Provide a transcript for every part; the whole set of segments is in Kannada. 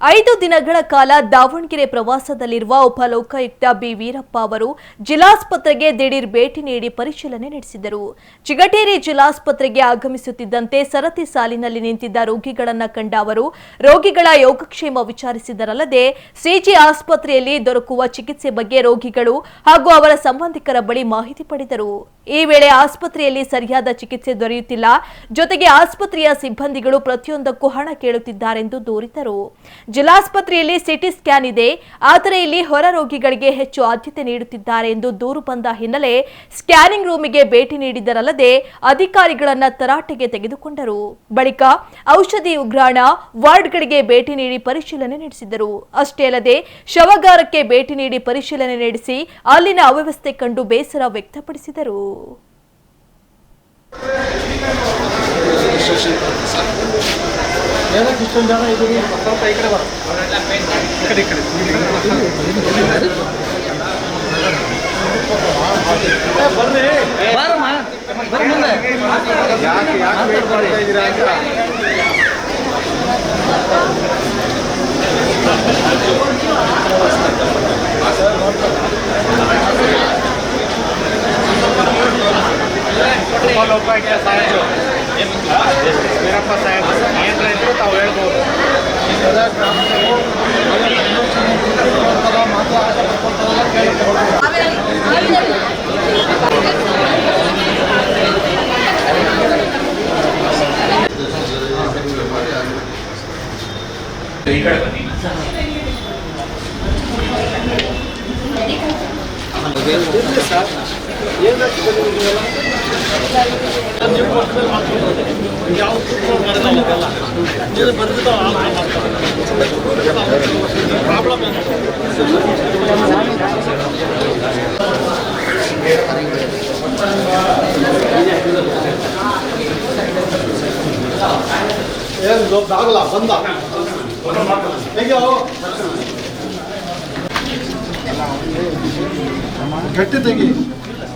ಐದು ದಿನಗಳ ಕಾಲ ದಾವಣಗೆರೆ ಪ್ರವಾಸದಲ್ಲಿರುವ ಉಪಲೋಕಾಯುಕ್ತ ಬಿ. ವೀರಪ್ಪ ಅವರು ಜಿಲ್ಲಾಸ್ಪತ್ರೆಗೆ ದಿಢೀರ್ ಭೇಟಿ ನೀಡಿ ಪರಿಶೀಲನೆ ನಡೆಸಿದರು. ಚಿಗಟೇರಿ ಜಿಲ್ಲಾಸ್ಪತ್ರೆಗೆ ಆಗಮಿಸುತ್ತಿದ್ದಂತೆ ಸರತಿ ಸಾಲಿನಲ್ಲಿ ನಿಂತಿದ್ದ ರೋಗಿಗಳನ್ನು ಕಂಡ ಅವರು, ರೋಗಿಗಳ ಯೋಗಕ್ಷೇಮ ವಿಚಾರಿಸಿದರಲ್ಲದೆ, ಸಿಜಿ ಆಸ್ಪತ್ರೆಯಲ್ಲಿ ದೊರಕುವ ಚಿಕಿತ್ಸೆ ಬಗ್ಗೆ ರೋಗಿಗಳು ಹಾಗೂ ಅವರ ಸಂಬಂಧಿಕರ ಬಳಿ ಮಾಹಿತಿ ಪಡೆದರು. ಈ ವೇಳೆ ಆಸ್ಪತ್ರೆಯಲ್ಲಿ ಸರಿಯಾದ ಚಿಕಿತ್ಸೆ ದೊರೆಯುತ್ತಿಲ್ಲ. ಜೊತೆಗೆ ಆಸ್ಪತ್ರೆಯ ಸಿಬ್ಬಂದಿಗಳು ಪ್ರತಿಯೊಂದಕ್ಕೂ ಹಣ ಕೇಳುತ್ತಿದ್ದಾರೆಂದು ದೂರಿದರು ಜಿಲ್ಲಾಸ್ಪತ್ರೆಯಲ್ಲಿ ಸಿಟಿ ಸ್ಕ್ಯಾನ್ ಇದೆ. ಆದರೆ ಇಲ್ಲಿ ಹೊರ ರೋಗಿಗಳಿಗೆ ಹೆಚ್ಚು ಆದ್ಯತೆ ನೀಡುತ್ತಿದ್ದಾರೆ ಎಂದು ದೂರು ಬಂದ ಹಿನ್ನೆಲೆ ಸ್ಕ್ಯಾನಿಂಗ್ ರೂಮಿಗೆ ಭೇಟಿ ನೀಡಿದರಲ್ಲದೆ ಅಧಿಕಾರಿಗಳನ್ನ ತರಾಟೆಗೆ ತೆಗೆದುಕೊಂಡರು. ಬಳಿಕ ಔಷಧಿ ಉಗ್ರಾಣ ವಾರ್ಡ್ಗಳಿಗೆ ಭೇಟಿ ನೀಡಿ ಪರಿಶೀಲನೆ ನಡೆಸಿದರು. ಅಷ್ಟೇ ಅಲ್ಲದೆ ಶವಗಾರಕ್ಕೆ ಭೇಟಿ ನೀಡಿ ಪರಿಶೀಲನೆ ನಡೆಸಿ ಅಲ್ಲಿನ ಅವ್ಯವಸ್ಥೆ ಕಂಡು ಬೇಸರ ವ್ಯಕ್ತಪಡಿಸಿದರು. ಏನಕ್ಕೆ ಇಷ್ಟೊಂದು ಜನ ಇದ್ದೀರಿ ಸ್ವಲ್ಪ ಈ ಕಡೆ ಬರ ಈ ಕಡೆ ಈ ಕಡೆ ಏ, ಬರ್ರಿ ಬಾರಮ್ಮ ಬರ್ರಿ ಮುಂದೆ ಯಾಕೆ ಯಾಕೆ ವೇಟ್ ಮಾಡ್ತಾ ಇದ್ದೀರಾ ಅಂತ ಲೋಕಾಯುಕ್ತ ಸಾಹೇಬರು ವೀರಪ್ಪ ಸಾಹೇಬರು ಏನ್ರ ಇದ್ರು ತಾವು ಹೇಳ್ಬೋದು ಏನು ದೊಡ್ಡ ಆಗಲ್ಲ ಬಂದ ಹೇಗೆ ಗಟ್ಟಿ ತೆಗಿ.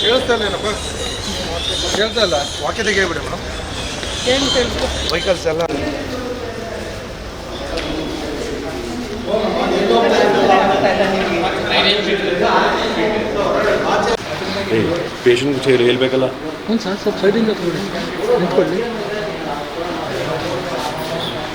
ಕೇಳ್ತಾ ಇಲ್ಲ ಏನಪ್ಪ ಕೇಳ್ತಾ ಇಲ್ಲ ಮೇಡಮ್ ವೆಹಿಕಲ್ಸ್ ಎಲ್ಲ ಪೇಷಂಟ್ ಹೇಳ್ಬೇಕಲ್ಲ? ಹ್ಞೂ ಸರ್, ಸ್ವಲ್ಪ ಸೈಡಿಂದ ನಿಂತ್ಕೊಳ್ಳಿ.